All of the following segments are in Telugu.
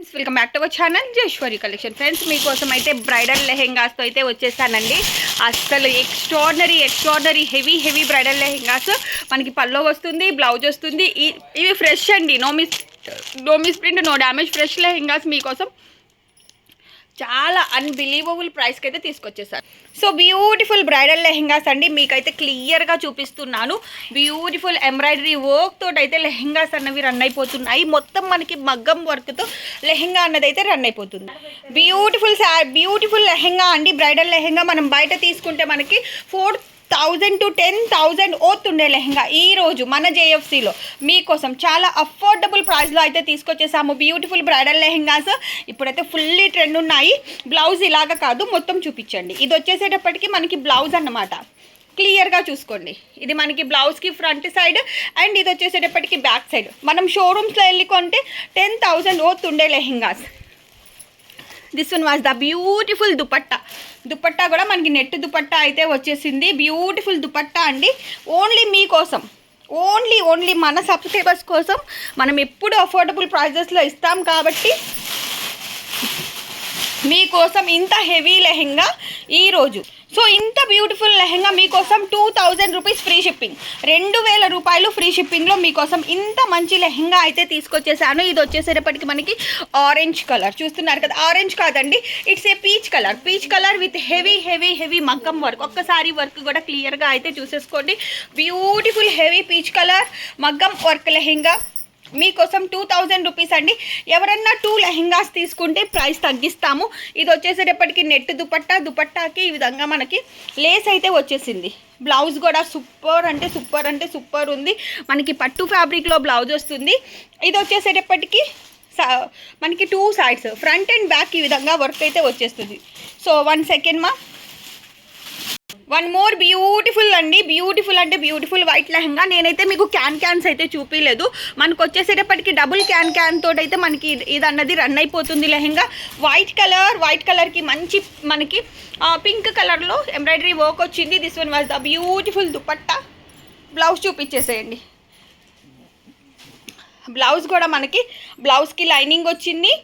Welcome back to our channel జేశ్వరి collection friends మీకోసం అయితే బ్రైడల్ లెహెంగాస్తో అయితే వచ్చేసానండి. అస్సలు extraordinary extraordinary heavy heavy bridal lehengas మనకి పల్లో వస్తుంది బ్లౌజ్ వస్తుంది. ఇవి ఫ్రెష్ అండి. No miss no miss print no damage fresh lehengas మీకోసం చాలా అన్బిలీవబుల్ ప్రైస్కి అయితే తీసుకొచ్చేసారు. సో బ్యూటిఫుల్ బ్రైడల్ లెహెంగాస్ అండి. మీకైతే క్లియర్గా చూపిస్తున్నాను. బ్యూటిఫుల్ ఎంబ్రాయిడరీ వర్క్ తోటి అయితే లెహెంగాస్ అన్నవి రన్ అయిపోతున్నాయి. మొత్తం మనకి మగ్గం వర్క్తో లెహెంగా అన్నది అయితే రన్ అయిపోతుంది. బ్యూటిఫుల్ బ్యూటిఫుల్ లెహెంగా అండి. బ్రైడల్ లెహెంగా మనం బయట తీసుకుంటే మనకి four thousand to ten thousand ఓతుండే lehenga ఈ రోజు మన జేఎఫ్సీలో. మీకోసం చాలా అఫోర్డబుల్ ప్రైస్లో అయితే తీసుకొచ్చేసాము. Beautiful bridal lehengas. ఇప్పుడైతే ఫుల్లీ ట్రెండ్ ఉన్నాయి. బ్లౌజ్ ఇలాగా కాదు మొత్తం చూపించండి. ఇది వచ్చేసేటప్పటికి మనకి బ్లౌజ్ అన్నమాట. క్లియర్గా చూసుకోండి. ఇది మనకి బ్లౌజ్కి ఫ్రంట్ సైడ్ అండ్ ఇది వచ్చేసేటప్పటికి బ్యాక్ సైడ్ మనం షోరూమ్స్లో వెళ్ళి కొంటే ten thousand ఓతుండే lehengas. This one was the beautiful dupatta dupatta కూడా మనకి నెట్ దుపట్టా అయితే వచ్చేసింది. బ్యూటిఫుల్ దుపట్టా అండి. ఓన్లీ మీకోసం ఓన్లీ ఓన్లీ మన సబ్స్క్రైబర్స్ కోసం మనం ఎప్పుడు అఫోర్డబుల్ ప్రైజెస్లో ఇస్తాం కాబట్టి మీకోసం ఇంత హెవీ లెహెంగా ఈరోజు సో ఇంత బ్యూటిఫుల్ లెహెంగా మీకోసం two thousand rupees free shipping రెండు వేల రూపాయలు ఫ్రీ షిప్పింగ్లో మీకోసం ఇంత మంచి లెహెంగా అయితే తీసుకొచ్చేసాను. ఇది వచ్చేసేటప్పటికి మనకి ఆరెంజ్ కలర్ చూస్తున్నారు కదా ఆరెంజ్ కాదండి it's a peach colour peach colour with heavy heavy heavy మగ్గం వర్క్ ఒక్కసారి వర్క్ కూడా క్లియర్గా అయితే చూసేసుకోండి. బ్యూటిఫుల్ హెవీ పీచ్ కలర్ మగ్గం వర్క్ లెహెంగా. మీకోసం టూ థౌజండ్ రూపీస్ అండి. ఎవరన్నా టూ లెహెంగాస్ తీసుకుంటే ప్రైస్ తగ్గిస్తాము. ఇది వచ్చేసేటప్పటికి నెట్ దుపట్టా దుపట్టాకి ఈ విధంగా మనకి లేస్ అయితే వచ్చేసింది. బ్లౌజ్ కూడా సూపర్ అంటే సూపర్ అంటే సూపర్ ఉంది. మనకి పట్టు ఫ్యాబ్రిక్లో బ్లౌజ్ వస్తుంది. ఇది వచ్చేసేటప్పటికి మనకి two sides front and back ఈ విధంగా వర్క్ అయితే వచ్చేస్తుంది. సో వన్ సెకండ్ మా. వన్ మోర్ బ్యూటిఫుల్ అండి. బ్యూటిఫుల్ అంటే బ్యూటిఫుల్ వైట్ లెహంగా. నేనైతే మీకు క్యాన్ క్యాన్స్ అయితే చూపించలేదు మనకు వచ్చేసేటప్పటికి డబుల్ క్యాన్ క్యాన్ తోటి అయితే మనకి ఇది- ఇది అన్నది రన్ అయిపోతుంది లెహంగా. వైట్ కలర్ వైట్ కలర్కి మంచి మనకి పింక్ కలర్లో ఎంబ్రాయిడరీ వర్క్ వచ్చింది. This one was the beautiful dupatta blouse చూపించేసేయండి blouse కూడా మనకి బ్లౌజ్కి లైనింగ్ వచ్చింది.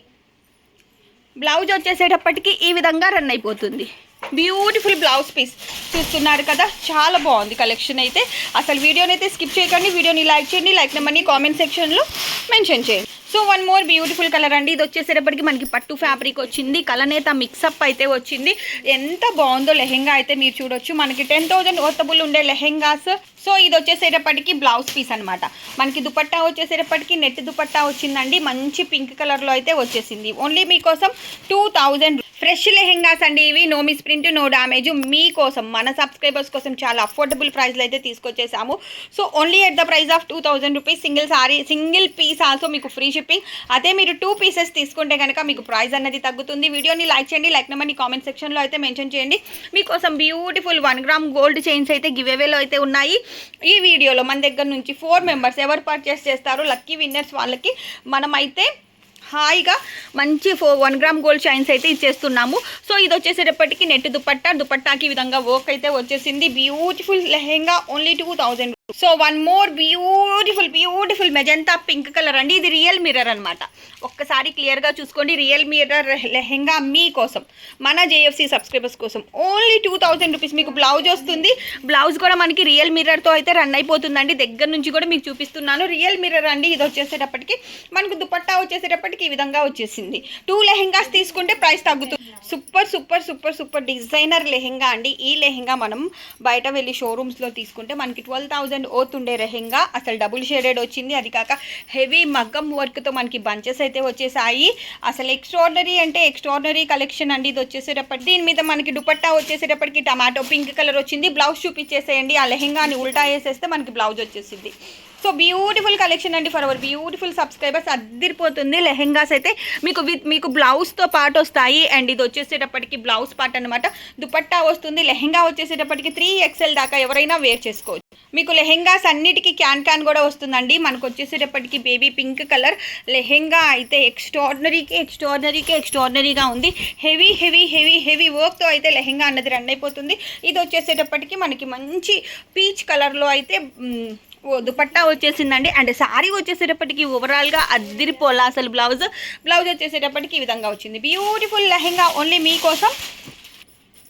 బ్లౌజ్ వచ్చేసేటప్పటికి ఈ విధంగా రన్ అయిపోతుంది. బ్యూటిఫుల్ బ్లౌజ్ పీస్ చూస్తున్నారు కదా చాలా బాగుంది కలెక్షన్ అయితే. అసలు వీడియోని అయితే స్కిప్ చేయకండి వీడియోని లైక్ చేయండి లైక్ నెంబర్ని కామెంట్ సెక్షన్లో మెన్షన్ చేయండి. So one more beautiful colour అండి. ఇది వచ్చేసేటప్పటికి మనకి పట్టు ఫ్యాబ్రిక్ వచ్చింది కలనేత మిక్సప్ అయితే వచ్చింది. ఎంత బాగుందో లెహెంగా అయితే మీరు చూడొచ్చు. మనకి టెన్ థౌజండ్ వర్తబుల్ ఉండే లెహెంగాస్ సో ఇది వచ్చేసేటప్పటికి బ్లౌజ్ పీస్ అనమాట మనకి దుపట్టా వచ్చేసేటప్పటికి నెట్ దుపట్టా వచ్చిందండి. మంచి పింక్ కలర్లో అయితే వచ్చేసింది. ఓన్లీ మీకోసం టూ థౌజండ్ ఫ్రెష్ లెహెంగాస్ అండి ఇవి. No miss print no damage మీకోసం మన సబ్స్క్రైబర్స్ కోసం చాలా అఫోర్డబుల్ ప్రైస్లో అయితే తీసుకొచ్చేసాము. So only at the price of two thousand rupees. Single sorry single piece also మీకు ఫ్రీ షిప్పింగ్. అదే మీరు టూ పీసెస్ తీసుకుంటే కనుక మీకు ప్రైస్ అనేది తగ్గుతుంది. వీడియోని లైక్ చేయండి. లైక్ నెంబర్ని కామెంట్ సెక్షన్లో అయితే మెన్షన్ చేయండి. మీకోసం beautiful one gram gold chains అయితే గివ్ అవేలో అయితే ఉన్నాయి. ఈ వీడియోలో మన దగ్గర నుంచి ఫోర్ మెంబర్స్ ఎవరు పర్చేస్ చేస్తారో లక్కీ విన్నర్స్ వాళ్ళకి మనమైతే హాయిగా మంచి ఫో వన్ గ్రామ్ గోల్డ్ చైన్స్ అయితే ఇచ్చేస్తున్నాము. సో ఇది వచ్చేసేటప్పటికి నెట్ దుపట్టా దుపట్టాకి ఈ విధంగా వర్క్ అయితే వచ్చేసింది. Beautiful lehenga only two thousand so one more beautiful beautiful magenta pink colour అండి. ఇది రియల్ మిర్రర్ అనమాట ఒక్కసారి క్లియర్గా చూసుకోండి. రియల్ మిర్రర్ లెహెంగా మీకోసం మన జేఎఫ్సి సబ్స్క్రైబర్స్ కోసం. ఓన్లీ టూ థౌజండ్ రూపీస్ మీకు బ్లౌజ్ వస్తుంది. బ్లౌజ్ కూడా మనకి రియల్ మిర్రర్తో అయితే రన్ అయిపోతుందండి. దగ్గర నుంచి కూడా మీకు చూపిస్తున్నాను. రియల్ మిర్రర్ అండి. ఇది వచ్చేసేటప్పటికి మనకు దుపట్టా వచ్చేసేటప్పటికి ఈ విధంగా వచ్చేసింది. టూ లెహెంగాస్ తీసుకుంటే ప్రైస్ తగ్గుతుంది. Super super super super designer lehenga అండి. ఈ లెహెంగా మనం బయట వెళ్ళి షోరూమ్స్లో తీసుకుంటే మనకి ట్వెల్వ్ థౌజండ్ ఓతుండే లెహెంగా. అసలు డబుల్ షేడెడ్ వచ్చింది. అది కాక హెవీ మగ్గం వర్క్తో మనకి బంచెస్ అయితే వచ్చేసాయి. అసలు ఎక్స్ట్రాడినరీ అంటే ఎక్స్ట్రాడినరీ కలెక్షన్ అండి ఇది వచ్చేసేటప్పటి దీని మీద మనకి దుపట్టా వచ్చేసేటప్పటికి టమాటో పింక్ కలర్ వచ్చింది. బ్లౌజ్ చూపించేసేయండి ఆ లెహెంగాని ఉల్టా వేసేస్తే మనకి బ్లౌజ్ వచ్చేసింది. సో బ్యూటిఫుల్ కలెక్షన్ అండి ఫర్ అవర్ బ్యూటిఫుల్ సబ్స్క్రైబర్స్ అద్దరిపోతుంది లెహెంగాస్ అయితే. మీకు విత్ మీకు బ్లౌజ్తో పాటు వస్తాయి. అండ్ ఇది వచ్చేసేటప్పటికి బ్లౌజ్ పార్ట్ అనమాట దుపట్టా వస్తుంది. లెహెంగా వచ్చేసేటప్పటికి త్రీ ఎక్స్ఎల్ దాకా ఎవరైనా వేర్ చేసుకోవచ్చు. మీకు లెహెంగాస్ అన్నిటికీ క్యాన్ క్యాన్ కూడా వస్తుందండి. మనకు వచ్చేసేటప్పటికి బేబీ పింక్ కలర్ లెహెంగా అయితే ఎక్స్ట్రాడినరీకి ఎక్స్ట్రాడినరీకి ఎక్స్ట్రాడినరీగా ఉంది. హెవీ హెవీ హెవీ హెవీ వర్క్తో అయితే లెహెంగా అన్నది రన్ అయిపోతుంది. ఇది వచ్చేసేటప్పటికి మనకి మంచి పీచ్ కలర్లో అయితే దుపట్టా వచ్చేసిందండి. అండ్ శారీ వచ్చేసేటప్పటికి ఓవరాల్గా అద్దిరిపోలా అసలు బ్లౌజ్. బ్లౌజ్ వచ్చేసేటప్పటికి ఈ విధంగా వచ్చింది. బ్యూటిఫుల్ లెహెంగా ఓన్లీ మీకోసం.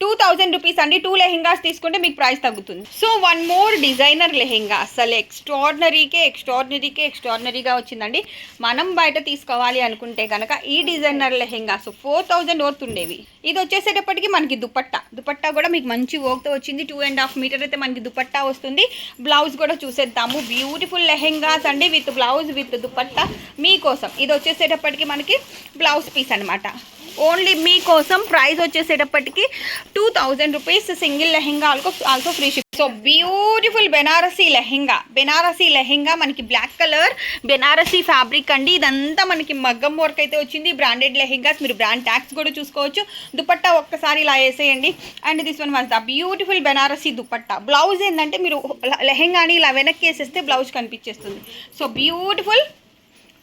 టూ థౌజండ్ రూపీస్ అండి. టూ లెహెంగాస్ తీసుకుంటే మీకు ప్రైస్ తగ్గుతుంది. So one more designer lehenga. అసలు ఎక్స్ట్రాడినరీకే ఎక్స్ట్రాడినరీకే ఎక్స్ట్రాడినరీగా వచ్చిందండి. మనం బయట తీసుకోవాలి అనుకుంటే కనుక ఈ designer lehenga. So four thousand worth ఉండేవి. ఇది వచ్చేసేటప్పటికి మనకి దుపట్టా. దుపట్టా కూడా మీకు మంచి వర్క్తో వచ్చింది. టూ అండ్ హాఫ్ మీటర్ అయితే మనకి దుపట్టా వస్తుంది. బ్లౌజ్ కూడా చూసేద్దాము. బ్యూటిఫుల్ లెహెంగాస్ అండి. విత్ బ్లౌజ్ విత్ దుపట్టా మీకోసం. ఇది వచ్చేసేటప్పటికి మనకి బ్లౌజ్ పీస్ అనమాట ఓన్లీ మీకోసం ప్రైస్ వచ్చేసేటప్పటికి two thousand rupees single lehenga also also free ship. So beautiful Banarasi lehenga. Banarasi lehenga మనకి బ్లాక్ కలర్ బెనారసీ ఫ్యాబ్రిక్ అండి. ఇదంతా మనకి మగ్గం వర్క్ అయితే వచ్చింది. బ్రాండెడ్ లెహెంగాస్ మీరు బ్రాండ్ ట్యాక్స్ కూడా చూసుకోవచ్చు. దుపట్టా ఒక్కసారి ఇలా వేసేయండి. And this one was the beautiful Banarasi dupatta. Blouse ఏంటంటే మీరు లెహెంగాని ఇలా వెనక్కి వేసేస్తే blouse కనిపించేస్తుంది. So beautiful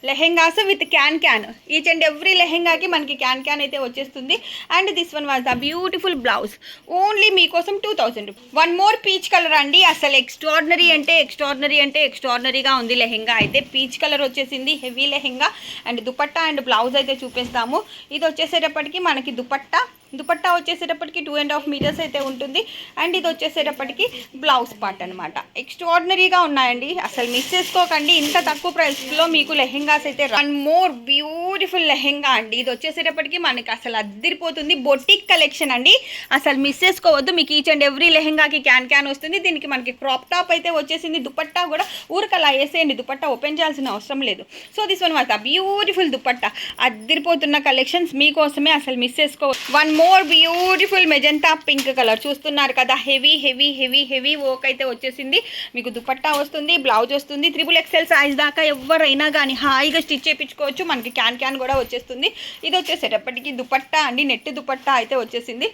lehengas with can can. Each and every లెహెంగాకి మనకి క్యాన్ క్యాన్ అయితే వచ్చేస్తుంది. And this one was the beautiful blouse only మీకోసం two thousand one more peach colour అండి. అసలు ఎక్స్ట్రాడినరీ అంటే ఎక్స్ట్రాడినరీ అంటే ఎక్స్ట్రాడినరీగా ఉంది లెహెంగా అయితే. పీచ్ కలర్ వచ్చేసింది heavy lehenga. And dupatta and blouse అయితే చూపిస్తాము. ఇది వచ్చేసేటప్పటికి మనకి దుపట్టా దుపట్టా వచ్చేసేటప్పటికి టూ అండ్ హాఫ్ మీటర్స్ అయితే ఉంటుంది. అండ్ ఇది వచ్చేసేటప్పటికి బ్లౌజ్ పార్ట్ అనమాట ఎక్స్ట్రాడినరీగా ఉన్నాయండి. అసలు మిస్ చేసుకోకండి. ఇంత తక్కువ ప్రైస్లో మీకు లెహెంగాస్ అయితే వన్ మోర్ బ్యూటిఫుల్ లెహెంగా అండి. ఇది వచ్చేసేటప్పటికి మనకి అసలు అద్దరిపోతుంది. బొటిక్ కలెక్షన్ అండి. అసలు మిస్ చేసుకోవద్దు. మీకు ఈచ్ అండ్ ఎవ్రీ లెహెంగాకి క్యాన్ క్యాన్ వస్తుంది. దీనికి మనకి క్రాప్ టాప్ అయితే వచ్చేసింది. దుపట్టా కూడా ఊరికలా వేసేయండి. దుపట్టా ఓపెన్ చేయాల్సిన అవసరం లేదు. So this one was beautiful dupatta. అద్దరిపోతున్న collections మీకోసమే అసలు మిస్ చేసుకో one more beautiful magenta pink colour. చూస్తున్నారు కదా heavy heavy heavy heavy work అయితే వచ్చేసింది. మీకు దుపట్టా వస్తుంది బ్లౌజ్ వస్తుంది త్రిబుల్ ఎక్సెల్ సైజ్ దాకా ఎవరైనా కానీ హాయిగా స్టిచ్ చేయించుకోవచ్చు. మనకి క్యాన్ క్యాన్ కూడా వచ్చేస్తుంది. ఇది వచ్చేసేటప్పటికి దుపట్టా అండి నెట్ దుపట్టా అయితే వచ్చేసింది.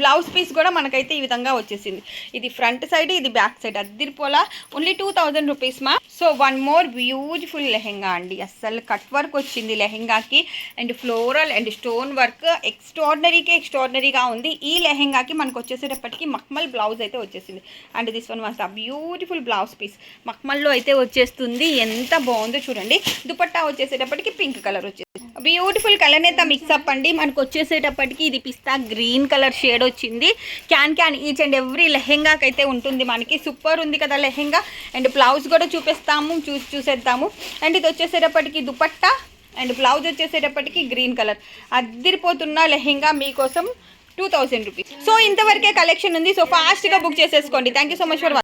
బ్లౌజ్ పీస్ కూడా మనకైతే ఈ విధంగా వచ్చేసింది. ఇది ఫ్రంట్ సైడ్ ఇది బ్యాక్ సైడ్. అద్దిరిపోలా ఓన్లీ టూ థౌజండ్ రూపీస్ మా. So one more beautiful lehenga అండి. అస్సలు కట్ వర్క్ వచ్చింది లెహెంగాకి. And floral and stone work ఎక్స్ట్రాడినరీకి ఎక్స్ట్రాడినరీగా ఉంది. ఈ లెహెంగాకి మనకు వచ్చేసేటప్పటికి మక్మల్ బ్లౌజ్ అయితే వచ్చేసింది. And this one was the beautiful blouse piece మక్మల్లో అయితే వచ్చేస్తుంది. ఎంత బాగుందో చూడండి. దుపట్టా వచ్చేసేటప్పటికి పింక్ కలర్ వచ్చేసి బ్యూటిఫుల్ కలర్ అయితే మిక్సప్ అండి. మనకు వచ్చేసేటప్పటికి ఇది పిస్తా గ్రీన్ కలర్ షేడ్ వచ్చింది. Can can each and every లెహెంగాకి అయితే ఉంటుంది మనకి. సూపర్ ఉంది కదా లెహెంగా. అండ్ బ్లౌజ్ కూడా చూపిస్తాము చూసి చూసేద్దాము. అండ్ ఇది వచ్చేసేటప్పటికి దుపట్టా. అండ్ బ్లౌజ్ వచ్చేసేటప్పటికి గ్రీన్ కలర్. అద్దరిపోతున్న లెహెంగా మీకోసం టూ థౌసండ్ రూపీస్ సో ఇంతవరకే కలెక్షన్ ఉంది. సో ఫాస్ట్గా బుక్ చేసేసుకోండి. Thank you so much for